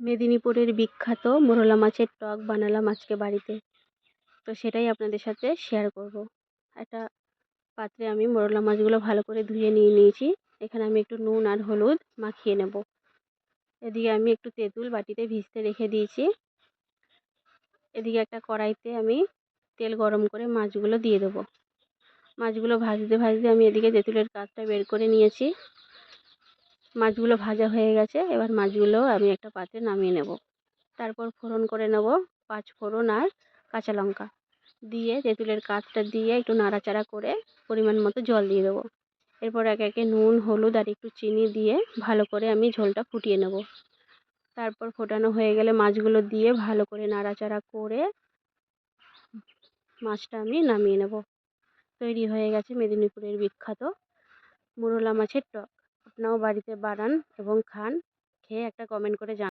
মেদিনীপুরের বিখ্যাত মোরলা মাছের টক বানালাম আজকে বাড়িতে। তো সেটাই আপনাদের সাথে শেয়ার করব। একটা পাত্রে আমি মোরলা মাছগুলো ভালো করে ধুয়ে নিয়ে নিয়েছি। এখানে আমি একটু নুন আর হলুদ মাখিয়ে নেব। এদিকে আমি একটু তেঁতুল বাটিতে ভিজতে রেখে দিয়েছি। এদিকে একটা কড়াইতে আমি তেল গরম করে মাছগুলো দিয়ে দেবো। মাছগুলো ভাজতে ভাজতে আমি এদিকে তেঁতুলের কাঠটা বের করে নিয়েছি। মাছগুলো ভাজা হয়ে গেছে। এবার মাছগুলো আমি একটা পাত্রে নামিয়ে নেব। তারপর ফোড়ন করে নেব পাঁচ ফোড়ন আর কাঁচা লঙ্কা। দিয়ে তেঁতুলের কাঠটা দিয়ে একটু নাড়াচাড়া করে পরিমাণ মতো জল দিয়ে দেবো। এরপর একে একে নুন, হলুদ আর একটু চিনি দিয়ে ভালো করে আমি ঝোলটা ফুটিয়ে নেব। তারপর ফোটানো হয়ে গেলে মাছগুলো দিয়ে ভালো করে নাড়াচাড়া করে মাছটা আমি নামিয়ে নেব। তৈরি হয়ে গেছে মেদিনীপুরের বিখ্যাত মোরলা মাছের টক। আপনারাও বাড়িতে বানান এবং খান খেয়ে একটা কমেন্ট করে জানান।